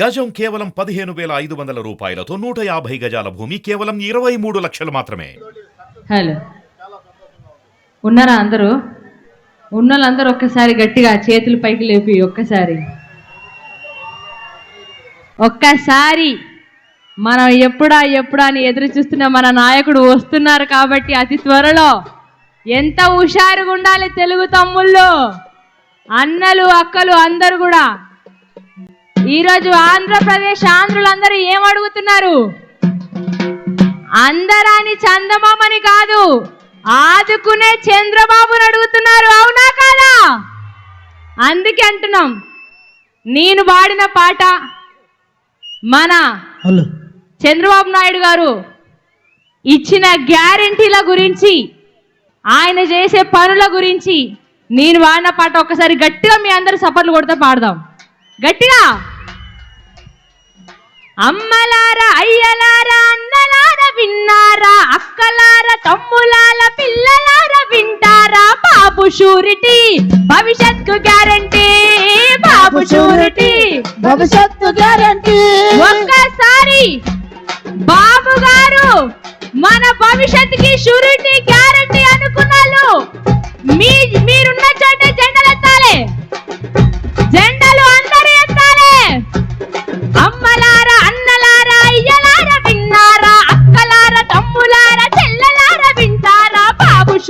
గజం కేవలం పదిహేను వేల ఐదు వందల రూపాయలతో నూట యాభై గజాల భూమి కేవలం ఇరవై మూడు లక్షలు మాత్రమే. హలో. ఉన్నారా అందరూ? ఉన్న వాళ్ళందరూ ఒక్కసారి గట్టిగా చేతులు పైకి లేపి ఒక్కసారి. ఒక్కసారి మనం ఎప్పుడా ఎప్పుడా అని ఎదురు చూస్తున్న మన నాయకుడు వస్తున్నారు కాబట్టి అతి త్వరలో ఎంత హుషారుగా ఉండాలి తెలుగు తమ్ముళ్ళు? అన్నలు అక్కలు అందరు కూడా ఈరోజు ఆంధ్రప్రదేశ్ ఆంధ్రులందరూ ఏం అడుగుతున్నారు? అందరాని చందమామని కాదు ఆదుకునే చంద్రబాబుని అడుగుతున్నారు అవునా కాదా? అందుకే అంటున్నాం నేను పాడిన పాట మన చంద్రబాబు నాయుడు గారు ఇచ్చిన గ్యారంటీల గురించి ఆయన చేసే పనుల గురించి నేను వాడిన పాట ఒక్కసారి గట్టిగా మీ అందరు సపర్లు కొడితే పాడదాం. గట్టిగా? అమ్మలారా అయ్యలారా అన్నలారా విన్నారా అక్కలారా తమ్ములాల పిల్లలారా వింటారా? బాబు షూరిటీ భవిష్యత్కు గ్యారంటీ బాబు షూరిటీ. భవిష్యత్తు గ్యారంటీ. ఒక్కసారి బాబు గారు మన భవిష్యత్తుకి షూరిటీ గ్యారంటీ అనుకున్నాను మీ మీరున్న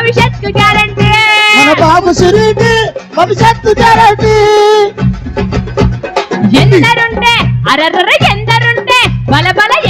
భవిష్యత్కు గ్యారంటీ మన బాబు సురీటి భవిష్యత్తు గ్యారంటీ ఎందరుంటే అరర్ర ఎందరుంటే బలబల ఎందరుంటే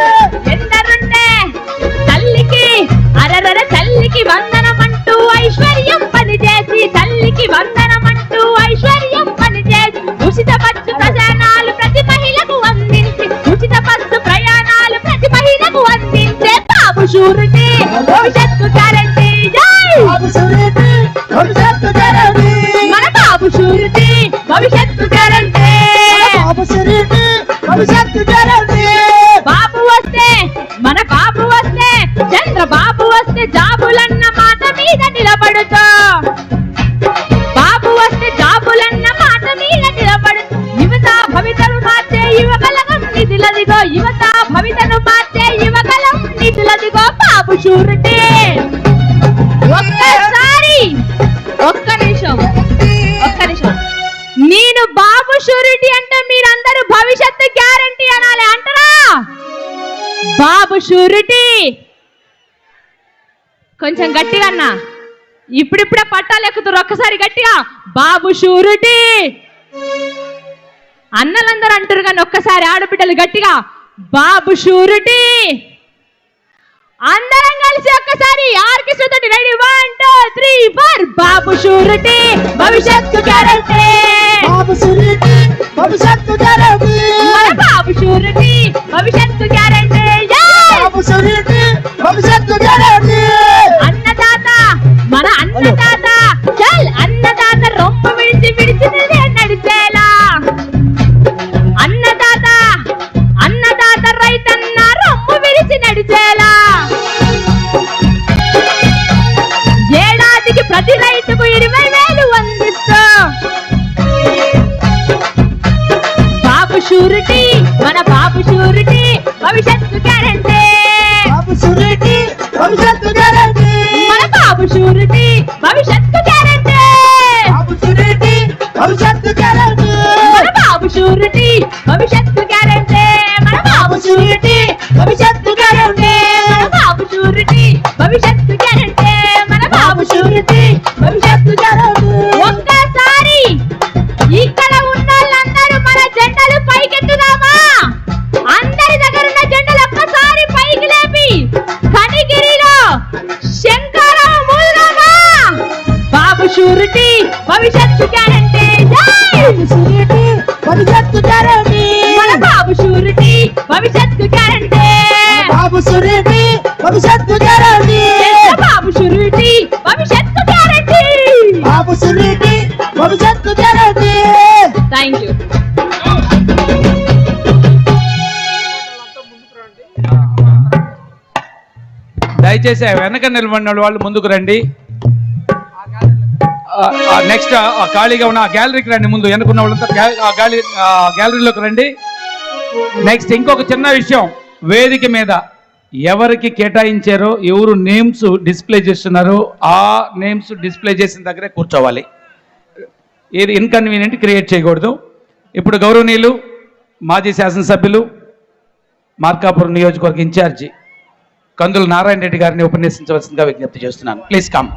షూరిటీ భవిష్యత్తు గ్యారంటీ భవిష్యత్తు గ్యారంటీ మన బాబు షూరిటీ భవిష్యత్తు గ్యారంటీ బాబు సురీటి భవిష్యత్తు గ్యారంటీ బాబు వస్తే మన బాబు వస్తే చంద్రబాబు వస్తే జాబులన్న మాట మీద నిలబడుతూ. బాబు వస్తే జాబులన్న మాట మీద నిలబడుతూ. యువత భవితను మార్చే యువకలగం నిధులదిగో యువత భవితను మార్చే యువకలం నిధులదిగో షూరిటీ ఒక్కసారి ఒక్క నిమిషం ఒక్క నిమిషం. నేను బాబు షూరిటీ అంటే మీరందరూ భవిష్యత్తు గ్యారంటీ అనాలి అంటారా? బాబు షూరిటీ. కొంచెం గట్టిగా అన్నా. ఇప్పుడిప్పుడే పట్టాలు ఎక్కుతురు ఒక్కసారి గట్టిగా. బాబు షూరిటీ. అన్నలందరూ అంటారు కానీ ఒక్కసారి ఆడబిడ్డలు గట్టిగా. బాబు షూరిటీ. అందరం కలిసి ఒక్కసారి ఆర్కెస్ట్రా తోటి ready one two three four Babu surety భవిష్యత్తు గ్యారంటీ బాబు సురీటి భవిష్యత్తు గ్యారంటీ బాబు షూరిటీ భవిష్యత్తు గ్యారంటీ బాబు భవిష్యత్తు గ్యారంటీ అన్నదాత మన అన్నదాత ప్రతి రైతుకు ఇరవై వేలు షూరిటీ మన బాబు షూరిటీ భవిష్యత్తు భవిష్యత్తు మన బాబు షూరిటీ భవిష్యత్తు బాబు భవిష్యత్తు మన భవిష్యత్తు బాబు భవిష్యత్తు ఒక్కసారి ఇక్కడ ఉన్న వాళ్ళందరూ మన జెండలు పైకెత్తుదామా? అందరి దగ్గర ఉన్న జెండలు ఒక్కసారి పైకి లేపి కనిగిరిలో శంకరం బాబు షూరిటీ భవిష్యత్తు గ్యారెంటీ. జై! షూరిటీ భవిష్యత్తు గ్యారంటీ. మన బాబు షూరిటీ భవిష్యత్తు దయచేసి వెనక నిలబడిన వాళ్ళు ముందుకు రండి. నెక్స్ట్ ఖాళీగా ఉన్న ఆ గ్యాలరీకి రండి ముందు. వెనుకున్న వాళ్ళంతా గ్యాలరీలోకి రండి. నెక్స్ట్ ఇంకొక చిన్న విషయం. వేదిక మీద ఎవరికి కేటాయించారో ఎవరు నేమ్స్ డిస్ప్లే చేస్తున్నారో ఆ నేమ్స్ డిస్ప్లే చేసిన దగ్గరే కూర్చోవాలి. ఏది ఇన్కన్వీనియంట్ క్రియేట్ చేయకూడదు. ఇప్పుడు గౌరవనీయులు మాజీ శాసనసభ్యులు మార్కాపురం నియోజకవర్గ ఇన్ఛార్జి కందుల నారాయణ రెడ్డి గారిని ఉపన్యసించవలసిందిగా విజ్ఞప్తి చేస్తున్నాను. Please come.